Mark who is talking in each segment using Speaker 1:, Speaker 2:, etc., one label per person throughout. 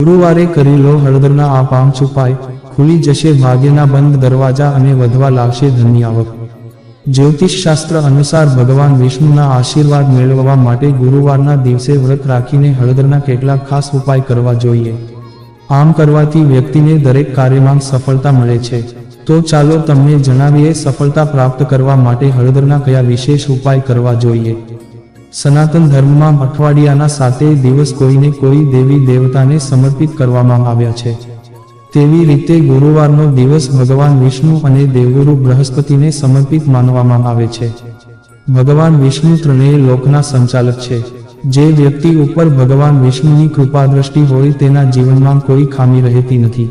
Speaker 1: ગુરુવારે કરી લો હળદરના આ પાંચ ઉપાય ખુલી જશે ભાગ્યના બંધ દરવાજા અને વધવા લાગશે ધનની આવક. જ્યોતિષ શાસ્ત્ર અનુસાર ભગવાન વિષ્ણુના આશીર્વાદ મેળવવા માટે ગુરુવારના દિવસે વ્રત રાખીને હળદરના કેટલાક ખાસ ઉપાય કરવા જોઈએ. આમ કરવાથી વ્યક્તિને દરેક કાર્યમાં સફળતા મળે છે. તો ચાલો તમને જણાવીએ સફળતા પ્રાપ્ત કરવા માટે હળદરના કયા વિશેષ ઉપાય કરવા જોઈએ. સનાતન ધર્મમાં અઠવાડિયાના સાતેય દિવસ કોઈને કોઈ દેવી દેવતાને સમર્પિત કરવામાં આવ્યા છે. તેવી રીતે ગુરુવારનો દિવસ ભગવાન વિષ્ણુ અને દેવગુરુ બૃહસ્પતિને સમર્પિત માનવામાં આવે છે. ભગવાન વિષ્ણુ ત્રણેય લોકના સંચાલક છે. જે વ્યક્તિ ઉપર ભગવાન વિષ્ણુની કૃપા દ્રષ્ટિ હોય તેના જીવનમાં કોઈ ખામી રહેતી નથી.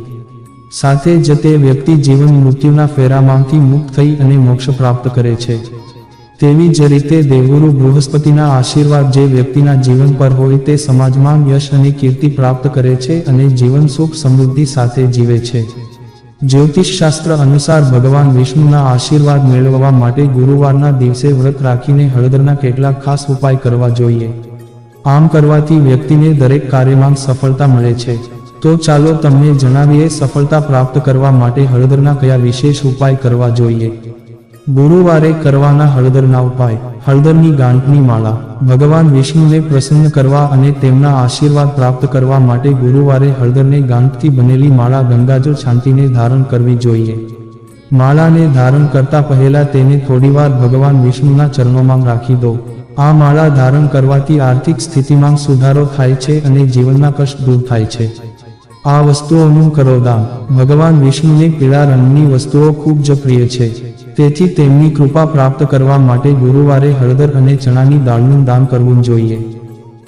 Speaker 1: સાથે જ તે વ્યક્તિ જીવન મૃત્યુના ફેરામાંથી મુક્ત થઈ અને મોક્ષ પ્રાપ્ત કરે છે. તેવી જ રીતે દેવગુરુ બૃહસ્પતિના આશીર્વાદ જે વ્યક્તિના જીવન પર હોય તે સમાજમાં યશ અને કીર્તિ પ્રાપ્ત કરે છે અને જીવન સુખ સમૃદ્ધિ સાથે જીવે છે. જ્યોતિષશાસ્ત્ર અનુસાર ભગવાન વિષ્ણુના આશીર્વાદ મેળવવા માટે ગુરુવારના દિવસે વ્રત રાખીને હળદરના કેટલાક ખાસ ઉપાય કરવા જોઈએ. આમ કરવાથી વ્યક્તિને દરેક કાર્યમાં સફળતા મળે છે. તો ચાલો તમને જણાવીએ સફળતા પ્રાપ્ત કરવા માટે હળદરના કયા વિશેષ ઉપાય કરવા જોઈએ. ગુરુવારે કરવાના હળદરના ઉપાય. હળદરની ગાંઠની માળા. ભગવાન વિષ્ણુને પ્રસન્ન કરવા અને તેમના આશીર્વાદ પ્રાપ્ત કરવા માટે ગુરુવારે હળદરને ગાંઠથી બનેલી માળા ગંગાજળ છાંટીને ધારણ કરવી જોઈએ. માળાને ધારણ કરતા પહેલા તેને થોડીવાર ભગવાન વિષ્ણુના ચરણોમાં રાખી દો. આ માળા ધારણ કરવાથી આર્થિક સ્થિતિમાં સુધારો થાય છે અને જીવનના કષ્ટ દૂર થાય છે. આ વસ્તુઓનું કરો દાન ભગવાન વિષ્ણુને પીળા રંગની વસ્તુઓ ખૂબ જ પ્રિય છે. તેથી તેમની કૃપા પ્રાપ્ત કરવા માટે ગુરુવારે હળદર અને ચણાની દાળનું દાન કરવું જોઈએ.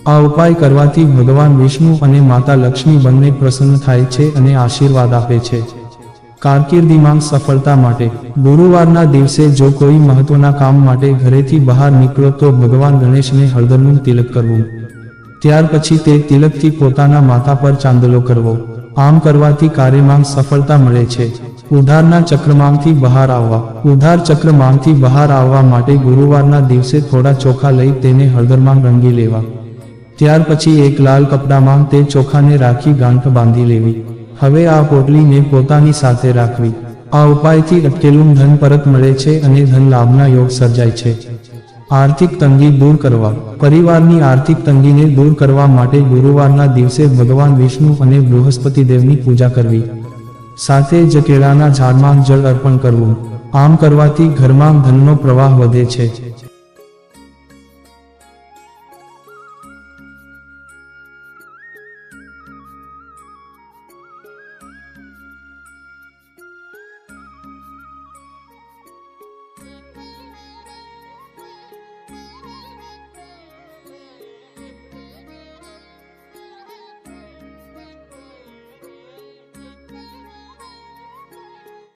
Speaker 1: આ ઉપાય કરવાથી ભગવાન વિષ્ણુ અને માતા લક્ષ્મી બંને પ્રસન્ન થાય છે અને આશીર્વાદ આપે છે. કારકિર્દીમાં સફળતા માટે. ગુરુવારના દિવસે જો કોઈ મહત્વના કામ માટે ઘરેથી બહાર નીકળો તો ભગવાન ગણેશને હળદરનું તિલક કરવું. ત્યાર પછી તે તિલકથી પોતાના માથા પર ચાંદલો કરવો. આમ કરવાથી કાર્યમાં સફળતા મળે છે. ઉધારના ચક્રમાંથી બહાર આવવા. ઉધાર ચક્રમાંથી બહાર આવવા માટે ગુરુવારના દિવસે થોડા ચોખા લઈ તેને હળદરમાં રંગી લેવા. ત્યાર પછી એક લાલ કપડામાં તે ચોખાને રાખી ગાંઠ બાંધી લેવી. હવે આ પોટલીને પોતાની સાથે રાખવી. આ ઉપાયથી અટકેલું ધન પરત મળે છે અને ધન લાભના યોગ સર્જાય છે. આર્થિક તંગી દૂર કરવા. પરિવારની આર્થિક તંગીને દૂર કરવા માટે ગુરુવારના દિવસે ભગવાન વિષ્ણુ અને બૃહસ્પતિ દેવની પૂજા કરવી. સાથે જ કેળાના ઝાડમાં જળ અર્પણ કરવું. આમ કરવાથી ઘરમાં ધનનો પ્રવાહ વધે છે.